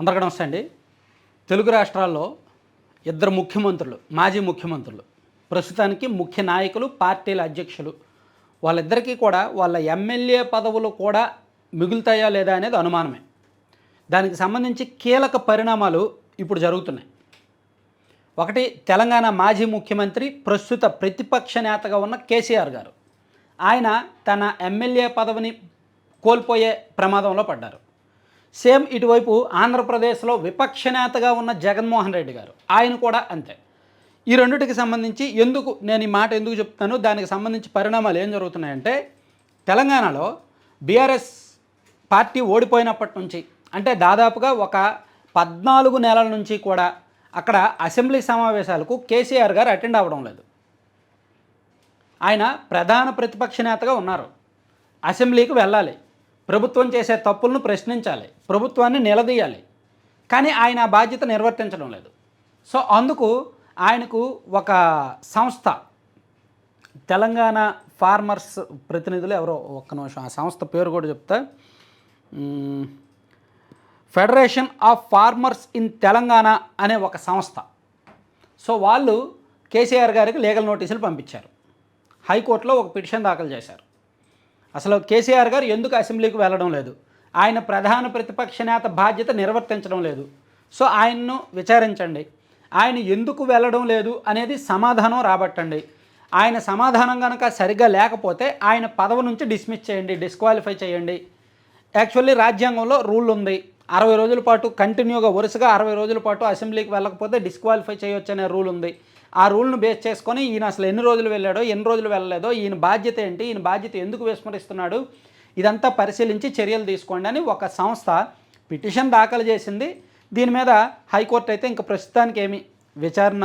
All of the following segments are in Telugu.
అందరికీ నమస్తే అండి. తెలుగు రాష్ట్రాల్లో ఇద్దరు ముఖ్యమంత్రులు మాజీ ముఖ్యమంత్రులు ప్రస్తుతానికి ముఖ్య నాయకులు పార్టీల అధ్యక్షులు వాళ్ళిద్దరికీ కూడా వాళ్ళ ఎమ్మెల్యే పదవులు కూడా మిగులుతాయా లేదా అనేది అనుమానమే. దానికి సంబంధించి కీలక పరిణామాలు ఇప్పుడు జరుగుతున్నాయి. ఒకటి తెలంగాణ మాజీ ముఖ్యమంత్రి ప్రస్తుత ప్రతిపక్ష నేతగా ఉన్న కేసీఆర్ గారు. ఆయన తన ఎమ్మెల్యే పదవిని కోల్పోయే ప్రమాదంలో పడ్డారు. సేమ్ ఇటువైపు ఆంధ్రప్రదేశ్లో విపక్ష నేతగా ఉన్న జగన్మోహన్ రెడ్డి గారు. ఆయన కూడా అంతే. ఈ రెండుటికి సంబంధించి ఎందుకు నేను ఈ మాట ఎందుకు చెప్తాను? దానికి సంబంధించి పరిణామాలు ఏం జరుగుతున్నాయంటే తెలంగాణలో బీఆర్ఎస్ పార్టీ ఓడిపోయినప్పటి నుంచి అంటే దాదాపుగా ఒక పద్నాలుగు నెలల నుంచి కూడా అక్కడ అసెంబ్లీ సమావేశాలకు కేసీఆర్ గారు అటెండ్ అవ్వడం లేదు. ఆయన ప్రధాన ప్రతిపక్ష నేతగా ఉన్నారు. అసెంబ్లీకి వెళ్ళాలి. ప్రభుత్వం చేసే తప్పులను ప్రశ్నించాలి ప్రభుత్వాన్ని నిలదీయాలి. కానీ ఆయన బాధ్యత నిర్వర్తించడం లేదు. సో అందుకు ఆయనకు ఒక సంస్థ తెలంగాణ ఫార్మర్స్ ప్రతినిధులు ఎవరో ఒక్క నిమిషం ఆ సంస్థ పేరు కూడా చెప్తా. Federation of farmers in Telangana అనే ఒక సంస్థ. సో వాళ్ళు కేసీఆర్ గారికి లీగల్ నోటీసులు పంపించారు. హైకోర్టులో ఒక పిటిషన్ దాఖలు చేశారు. అసలు కేసీఆర్ గారు ఎందుకు అసెంబ్లీకి వెళ్ళడం లేదు? ఆయన ప్రధాన ప్రతిపక్ష నేత బాధ్యత నిర్వర్తించడం లేదు. సో ఆయన్ను విచారించండి. ఆయన ఎందుకు వెళ్ళడం లేదు అనేది సమాధానం రాబట్టండి. ఆయన సమాధానం కనుక సరిగ్గా లేకపోతే ఆయన పదవి నుంచి డిస్మిస్ చేయండి డిస్క్వాలిఫై చేయండి. యాక్చువల్లీ రాజ్యాంగంలో రూల్ ఉంది. అరవై రోజుల పాటు కంటిన్యూగా వరుసగా అరవై రోజుల పాటు అసెంబ్లీకి వెళ్ళకపోతే డిస్క్వాలిఫై చేయొచ్చు అనే రూల్ ఉంది. ఆ రూల్ను బేస్ చేసుకొని ఈయన అసలు ఎన్ని రోజులు వెళ్ళాడో ఎన్ని రోజులు వెళ్ళలేదో ఈయన బాధ్యత ఏంటి ఈయన బాధ్యత ఎందుకు విస్మరిస్తున్నాడు ఇదంతా పరిశీలించి చర్యలు తీసుకోండి అని ఒక సంస్థ పిటిషన్ దాఖలు చేసింది. దీని మీద హైకోర్టు అయితే ఇంకా ప్రస్తుతానికి ఏమి విచారణ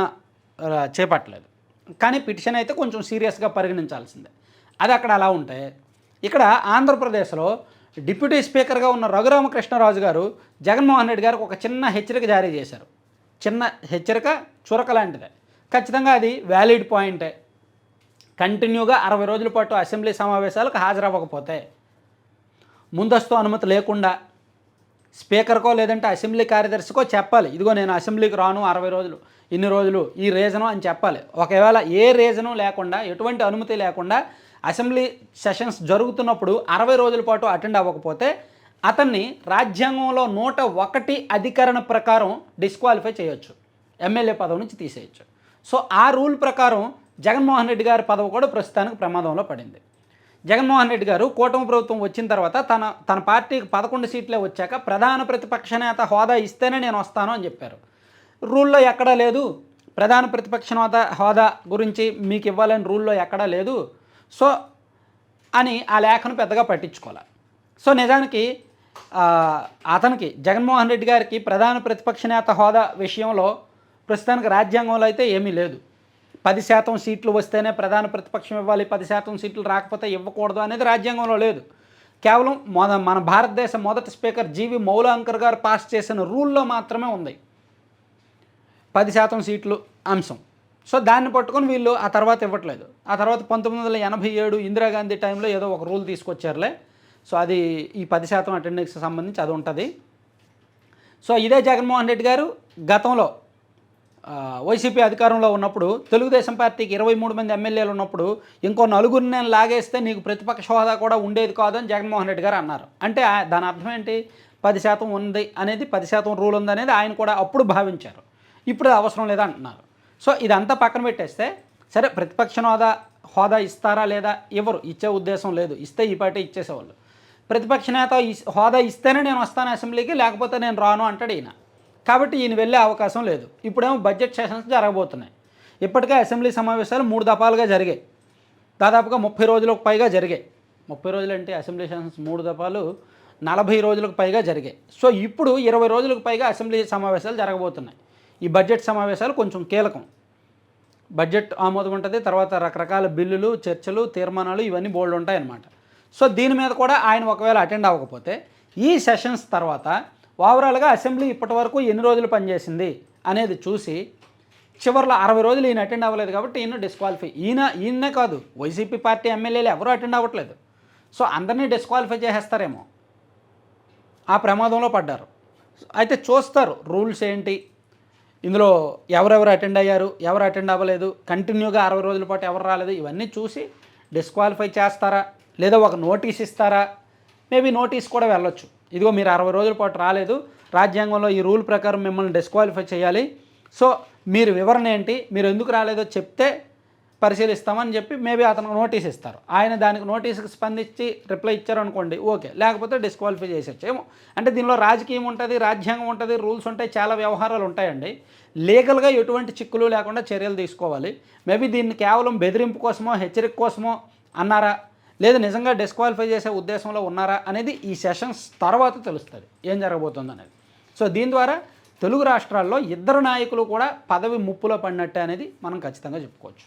చేపట్టలేదు. కానీ పిటిషన్ అయితే కొంచెం సీరియస్గా పరిగణించాల్సిందే. అది అక్కడ అలా ఉంటే ఇక్కడ ఆంధ్రప్రదేశ్లో డిప్యూటీ స్పీకర్గా ఉన్న రఘురామకృష్ణరాజు గారు జగన్మోహన్ రెడ్డి గారికి ఒక చిన్న హెచ్చరిక జారీ చేశారు. చిన్న హెచ్చరిక చురక లాంటిదే. ఖచ్చితంగా అది వ్యాలిడ్ పాయింటే కంటిన్యూగా అరవై రోజుల పాటు అసెంబ్లీ సమావేశాలకు హాజరవ్వకపోతే ముందస్తు అనుమతి లేకుండా స్పీకర్కో లేదంటే అసెంబ్లీ కార్యదర్శికో చెప్పాలి. ఇదిగో నేను అసెంబ్లీకి రాను అరవై రోజులు ఇన్ని రోజులు ఈ రీజను అని చెప్పాలి. ఒకవేళ ఏ రీజను లేకుండా ఎటువంటి అనుమతి లేకుండా అసెంబ్లీ సెషన్స్ జరుగుతున్నప్పుడు అరవై రోజుల పాటు అటెండ్ అవ్వకపోతే అతన్ని రాజ్యాంగంలో నూట ఒకటి అధికరణ ప్రకారం డిస్క్వాలిఫై చేయొచ్చు. ఎమ్మెల్యే పదవి నుంచి తీసేయచ్చు. సో ఆ రూల్ ప్రకారం జగన్మోహన్ రెడ్డి గారి పదవి కూడా ప్రస్తుతానికి ప్రమాదంలో పడింది. జగన్మోహన్ రెడ్డి గారు కూటమి ప్రభుత్వం వచ్చిన తర్వాత తన తన పార్టీకి పదకొండు సీట్లే వచ్చాక ప్రధాన ప్రతిపక్ష నేత హోదా ఇస్తేనే నేను వస్తాను అని చెప్పారు. రూల్లో ఎక్కడా లేదు. ప్రధాన ప్రతిపక్ష హోదా హోదా గురించి మీకు ఇవ్వాలని రూల్లో ఎక్కడా లేదు. సో అని ఆ లేఖను పెద్దగా పట్టించుకోవాలి సో నిజానికి అతనికి జగన్మోహన్ రెడ్డి గారికి ప్రధాన ప్రతిపక్ష నేత హోదా విషయంలో ప్రస్తుతానికి రాజ్యాంగంలో అయితే ఏమీ లేదు. పది శాతం సీట్లు వస్తేనే ప్రధాన ప్రతిపక్షం ఇవ్వాలి పది శాతం సీట్లు రాకపోతే ఇవ్వకూడదు అనేది రాజ్యాంగంలో లేదు. కేవలం మొద మన భారతదేశ మొదటి స్పీకర్ జీవి మౌలాంకర్ గారు పాస్ చేసిన రూల్లో మాత్రమే ఉంది. పది శాతం సీట్లు అంశం. సో దాన్ని పట్టుకొని వీళ్ళు ఆ తర్వాత ఇవ్వట్లేదు. ఆ తర్వాత పంతొమ్మిది వందల ఎనభై ఏడు ఇందిరాగాంధీ టైంలో ఏదో ఒక రూల్ తీసుకొచ్చారులే. సో అది ఈ పది శాతం అటెండెన్స్కి సంబంధించి అది ఉంటుంది. సో ఇదే జగన్మోహన్ రెడ్డి గారు గతంలో వైసీపీ అధికారంలో ఉన్నప్పుడు తెలుగుదేశం పార్టీకి ఇరవై మూడు మంది ఎమ్మెల్యేలు ఉన్నప్పుడు ఇంకో నలుగురిని నేను లాగేస్తే నీకు ప్రతిపక్ష హోదా కూడా ఉండేది కాదని జగన్మోహన్ రెడ్డి గారు అన్నారు. అంటే దాని అర్థం ఏంటి? పది శాతం ఉంది అనేది పది శాతం రూల్ ఉంది అనేది ఆయన కూడా అప్పుడు భావించారు. ఇప్పుడు అవసరం లేదా అంటున్నారు. సో ఇదంతా పక్కన పెట్టేస్తే సరే ప్రతిపక్ష హోదా హోదా ఇస్తారా లేదా? ఎవరు? ఇచ్చే ఉద్దేశం లేదు. ఇస్తే ఈ పార్టీ ఇచ్చేసేవాళ్ళు. ప్రతిపక్ష నేత హోదా ఇస్తేనే నేను వస్తాను అసెంబ్లీకి లేకపోతే నేను రాను అంటాడు ఈయన. కాబట్టి ఈయన వెళ్ళే అవకాశం లేదు. ఇప్పుడేమో బడ్జెట్ సెషన్స్ జరగబోతున్నాయి. ఇప్పటికే అసెంబ్లీ సమావేశాలు మూడు దఫాలుగా జరిగాయి. దాదాపుగా ముప్పై రోజులకు పైగా జరిగాయి. ముప్పై రోజులు అంటే అసెంబ్లీ సెషన్స్ మూడు దఫాలు నలభై రోజులకు పైగా జరిగాయి. సో ఇప్పుడు ఇరవై రోజులకు పైగా అసెంబ్లీ సమావేశాలు జరగబోతున్నాయి. ఈ బడ్జెట్ సమావేశాలు కొంచెం కీలకం. బడ్జెట్ ఆమోదం ఉంటుంది తర్వాత రకరకాల బిల్లులు చర్చలు తీర్మానాలు ఇవన్నీ బోల్డ్ ఉంటాయన్నమాట. సో దీని మీద కూడా ఆయన ఒకవేళ అటెండ్ అవ్వకపోతే ఈ సెషన్స్ తర్వాత ఓవరాల్గా అసెంబ్లీ ఇప్పటి వరకు ఎన్ని రోజులు పనిచేసింది అనేది చూసి చివరిలో అరవై రోజులు ఈయన అటెండ్ అవ్వలేదు కాబట్టి ఈయన డిస్క్వాలిఫై. ఈయన ఈయనే కాదు వైసీపీ పార్టీ ఎమ్మెల్యేలు ఎవరూ అటెండ్ అవ్వట్లేదు. సో అందరినీ డిస్క్వాలిఫై చేసేస్తారేమో. ఆ ప్రమాదంలో పడ్డారు. అయితే చూస్తారు రూల్స్ ఏంటి? ఇందులో ఎవరెవరు అటెండ్ అయ్యారు ఎవరు అటెండ్ అవ్వలేదు కంటిన్యూగా అరవై రోజుల పాటు ఎవరు రాలేదు ఇవన్నీ చూసి డిస్క్వాలిఫై చేస్తారా? లేదా ఒక నోటీస్ ఇస్తారా? మేబీ నోటీస్ కూడా వెళ్ళొచ్చు. ఇదిగో మీరు అరవై రోజుల పాటు రాలేదు. రాజ్యాంగంలో ఈ రూల్ ప్రకారం మిమ్మల్ని డిస్క్వాలిఫై చేయాలి. సో మీరు వివరణ ఏంటి? మీరు ఎందుకు రాలేదో చెప్తే పరిశీలిస్తామని చెప్పి మేబీ అతనికి నోటీస్ ఇస్తారు. ఆయన దానికి నోటీస్కి స్పందించి రిప్లై ఇచ్చారు అనుకోండి ఓకే లేకపోతే డిస్క్వాలిఫై చేసేచ్చు ఏమో అంటే దీనిలో రాజకీయం ఉంటుంది రాజ్యాంగం ఉంటుంది రూల్స్ ఉంటాయి చాలా వ్యవహారాలు ఉంటాయండి. లీగల్గా ఎటువంటి చిక్కులు లేకుండా చర్యలు తీసుకోవాలి. మేబీ దీన్ని కేవలం బెదిరింపు కోసమో హెచ్చరిక కోసమో అన్నారా? లేదా నిజంగా డిస్క్వాలిఫై చేసే ఉద్దేశంలో ఉన్నారా అనేది ఈ సెషన్స్ తర్వాత తెలుస్తుంది. ఏం జరగబోతుంది అనేది సో దీని ద్వారా తెలుగు రాష్ట్రాల్లో ఇద్దరు నాయకులు కూడా పదవి ముప్పులో పడినట్టే అనేది మనం ఖచ్చితంగా చెప్పుకోవచ్చు.